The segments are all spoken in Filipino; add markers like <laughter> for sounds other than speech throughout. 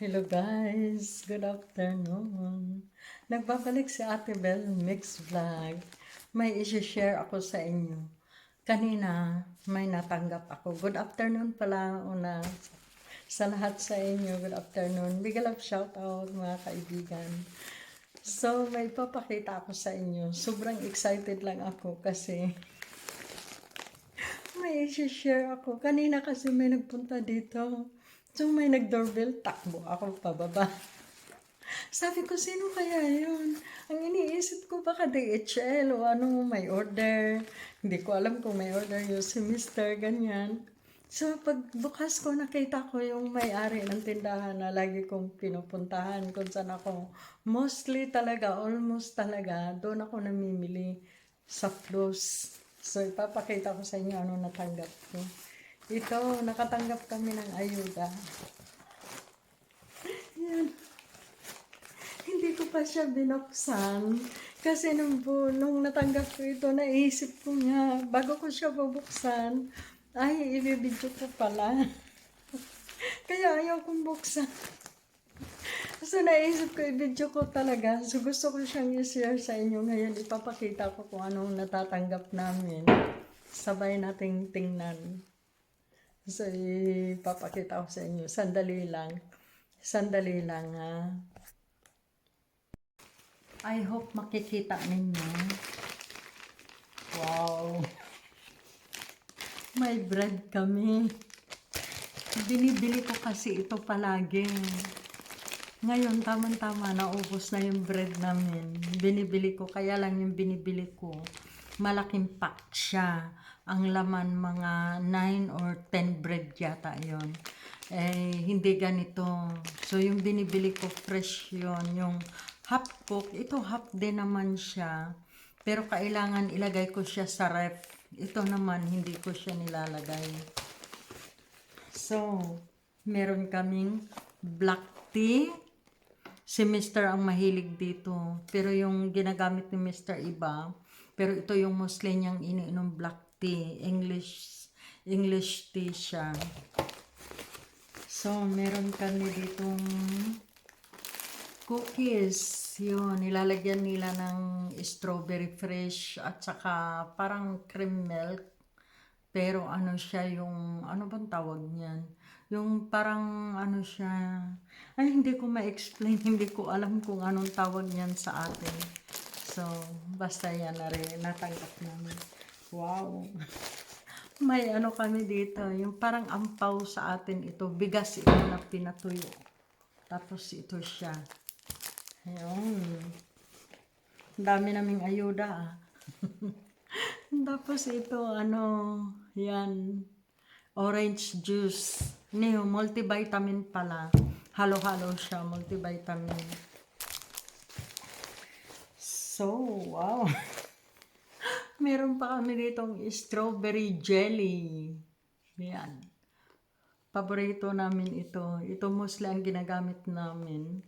Hello guys, good afternoon. Nagbabalik si Ate Bell Mix Vlog. May isi-share ako sa inyo. Kanina, may natanggap ako. Good afternoon pala una sa lahat sa inyo. Good afternoon. Big love shout out mga kaibigan. So, may papakita ako sa inyo. Sobrang excited lang ako kasi may isi-share ako. Kanina kasi may nagpunta dito. So may nag-doorbell, takbo ako pababa. Sabi ko, sino kaya yun? Ang iniisip ko baka DHL o ano, may order. Hindi ko alam kung may order yun si Mr. Ganyan. So pagbukas ko, nakita ko yung may-ari ng tindahan na lagi kong pinupuntahan kung saan ako. Mostly talaga, almost talaga, doon ako namimili sa plus. So ipapakita ko sa inyo ano natanggap ko. Ito, nakatanggap kami ng ayuda. Yan. Hindi ko pa siya binuksan. Kasi nung, nung natanggap ko ito, naisip ko nga, bago ko siya bubuksan, ay, ibibidyo ko pala. <laughs> Kaya ayaw kong buksan. So, naisip ko, i-video ko talaga. So, gusto ko siyang i-share sa inyo ngayon. Ipapakita ko kung anong natatanggap namin. Sabay nating tingnan. So, ipapakita ko sa inyo. Sandali lang. Sandali lang, ha. I hope makikita ninyo. Wow. May bread kami. Binibili ko kasi ito palagi. Ngayon, tamang-tama, naubos na yung bread namin. Binibili ko, kaya lang yung binibili ko, malaking pack siya. Ang laman, mga 9 or 10 bread yata yon Eh, hindi ganito. So, yung binibili ko, fresh yon Yung half cook, ito half din naman siya. Pero kailangan ilagay ko siya sa ref. Ito naman, hindi ko siya nilalagay. So, meron kaming black tea. Si Mr. ang mahilig dito. Pero yung ginagamit ni Mr. iba. Pero ito yung mostly niyang iniinom black tea. English, English tea siya. So, meron kami ditong cookies. Yun, nilalagyan nila ng strawberry fresh at saka parang cream milk. Pero ano siya yung, ano bang tawag niyan? Yung parang ano siya, ay hindi ko ma-explain, <laughs> hindi ko alam kung anong tawag niyan sa atin. So, basta yan na rin, natanggap namin. Wow! May ano kami dito, yung parang ampaw sa atin ito, bigas ito na pinatuyo. Tapos ito siya. Ayun. Dami naming ayuda ah. <laughs> Tapos ito, ano, yan, orange juice. Niyo, multivitamin pala. Halo-halo siya, multivitamin. So, wow. <laughs> Meron pa kami ditong strawberry jelly. Yan. Paborito namin ito. Ito mostly ang ginagamit namin.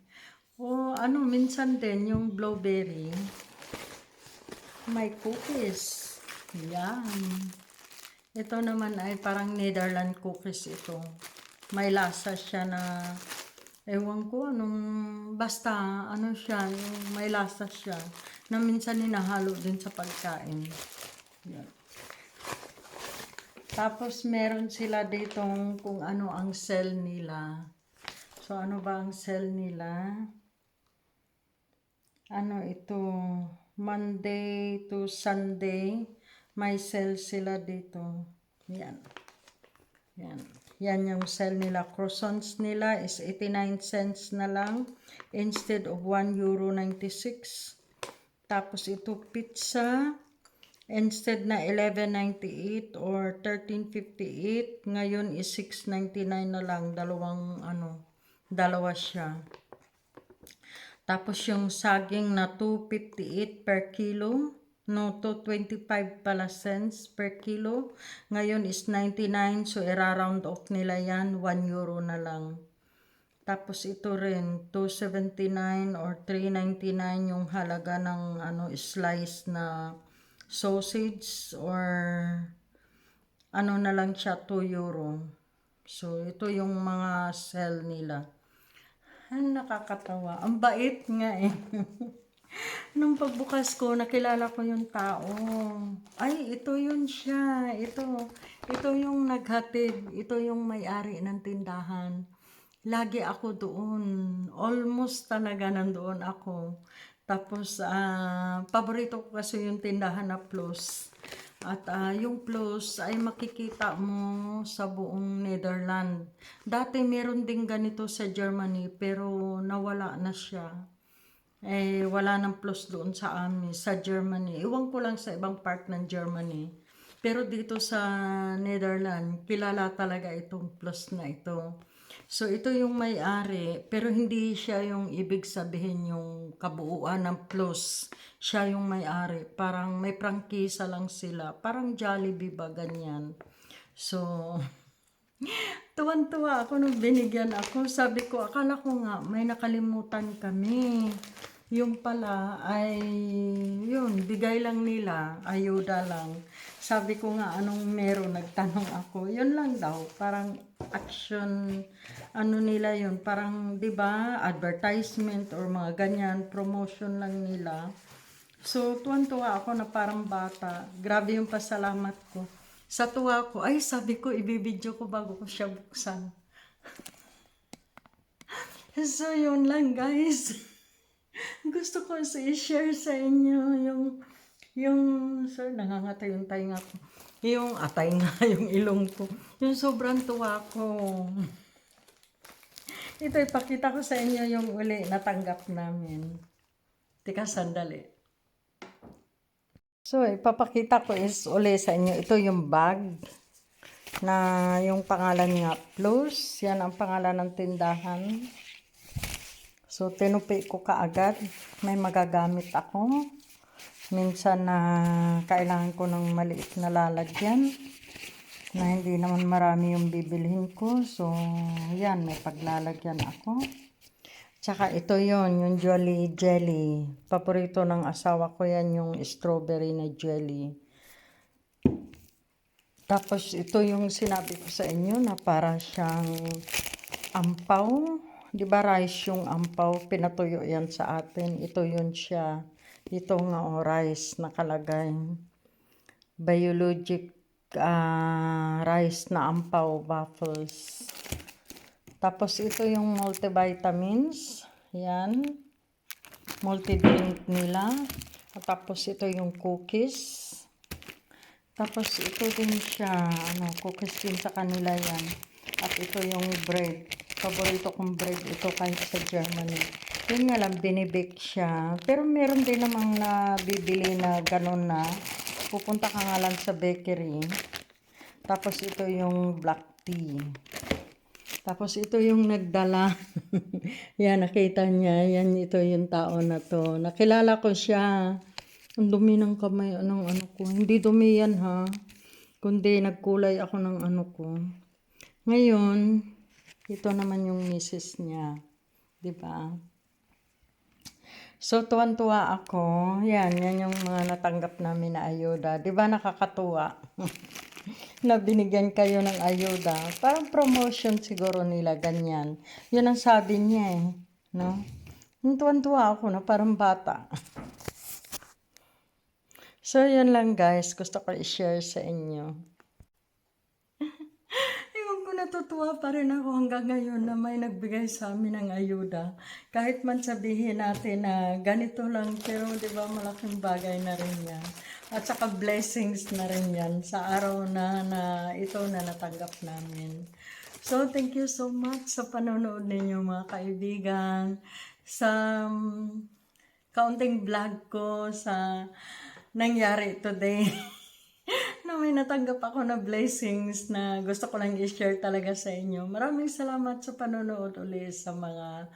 O ano, minsan din yung blueberry. May cookies. Yan. Ito naman ay parang Netherland cookies ito. May lasa siya na ewan ko anong basta ano siya, may lasa siya na minsan ninahalo din sa pagkain. Yan. Tapos meron sila ditong kung ano ang sell nila. So ano ba ang sell nila? Ano ito? Monday to Sunday. May sell sila dito. Yan. Yan. Yan yung sell nila. Croissants nila is 89 cents na lang instead of 1 euro 96. Tapos ito pizza instead na 11.98 or 13.58 ngayon is 6.99 na lang. Dalawang ano dalawa siya. Tapos yung saging na 2.58 per kilo no to 25 pala cents per kilo. Ngayon is 99 so i-round off nila yan 1 euro na lang tapos ito rin 279 or 399 yung halaga ng ano slice na sausage or ano na lang siya 2 euro. So ito yung mga sell nila. Ang nakakatawa. Ang bait nga eh. <laughs> Nung pagbukas ko, nakilala ko yung tao. Ay, ito yun siya. Ito. Ito yung naghatid. Ito yung may-ari ng tindahan. Lagi ako doon. Almost talaga nandoon ako. Tapos, ah, paborito ko kasi yung tindahan na plus. At ah, yung plus ay makikita mo sa buong Netherlands. Dati meron din ganito sa Germany pero nawala na siya. Eh, wala ng plus doon sa amin, sa Germany. Iwan ko lang sa ibang part ng Germany. Pero dito sa Netherlands, kilala talaga itong plus na ito. So, ito yung may-ari, pero hindi siya yung ibig sabihin yung kabuuan ng plus. Siya yung may-ari. Parang may prangkisa lang sila. Parang Jollibee ba, ganyan. So, <laughs> tuwan-tuwa ako nung binigyan ako. Sabi ko, akala ko nga, may nakalimutan kami. Yung pala ay, yun, bigay lang nila, ayuda lang. Sabi ko nga, anong meron, nagtanong ako. Yun lang daw, parang action, ano nila yun, parang, di ba, advertisement or mga ganyan, promotion lang nila. So, tuwan-tuwa ako na parang bata. Grabe yung pasalamat ko. Sa tuwa ko, ay sabi ko, ibibidyo ko bago ko siya buksan. <laughs> so, yun lang guys. <laughs> Gusto ko i-share sa inyo yung, yung, sir, nangangata yung tainga ko. Yung atay nga, <laughs> yung ilong ko. Yung sobrang tuwa ko. Ito, ipakita ko sa inyo yung uli natanggap namin. Teka, sandali. So, ipapakita ko is uli sa inyo. Ito yung bag na yung pangalan nga Plus. Yan ang pangalan ng tindahan. So, tinupi ko kaagad. May magagamit ako. Minsan na kailangan ko ng maliit na lalagyan na hindi naman marami yung bibilhin ko. So, yan, may paglalagyan ako. Tsaka ito yon yung Jolly Jelly. Paborito ng asawa ko yan, yung strawberry na jelly. Tapos ito yung sinabi ko sa inyo na para siyang ampaw. Di ba rice yung ampaw? Pinatuyo yan sa atin. Ito yun siya. Ito nga rice nakalagay. Biologic ah, rice na ampaw waffles. Tapos ito yung multivitamins. Yan. Multi-drink nila. At tapos ito yung cookies. Tapos ito din siya, ano, cookies din sa kanila yan. At ito yung bread. Paborito kong bread ito kahit sa Germany. Yun nga lang, binibake siya. Pero meron din namang nabibili na ganun na. Pupunta ka nga lang sa bakery. Tapos ito yung black tea. Tapos ito yung nagdala. <laughs> yan, nakita niya. Yan, ito yung tao na to. Nakilala ko siya. Ang dumi ng kamay ng ano ko. Hindi dumi yan ha. Kundi nagkulay ako ng ano ko. Ngayon, ito naman yung misis niya. 'Di ba? So, tuwan-tuwa ako. Yan, yan yung mga natanggap namin na ayuda. 'Di ba nakakatuwa? <laughs> na binigyan kayo ng ayuda. Parang promotion siguro nila, ganyan. Yun ang sabi niya eh. No? Tuwan-tuwa ako na parang bata. <laughs> So, yun lang guys. Gusto ko i-share sa inyo. Natutuwa pa rin ako hanggang ngayon na may nagbigay sa amin ng ayuda. Kahit man sabihin natin na ganito lang, pero di ba malaking bagay na rin yan. At saka blessings na rin yan sa araw na, na ito na natanggap namin. So, thank you so much sa panonood ninyo mga kaibigan. Sa um, kaunting vlog ko sa nangyari today. <laughs> na may natanggap ako na blessings na gusto ko lang i-share talaga sa inyo. Maraming salamat sa panonood ulit sa mga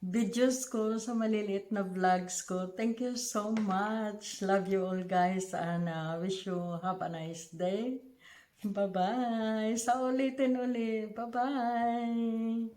videos ko, sa maliliit na vlogs ko. Thank you so much. Love you all guys and uh, wish you have a nice day. Bye-bye. Sa ulitin ulit. Bye-bye.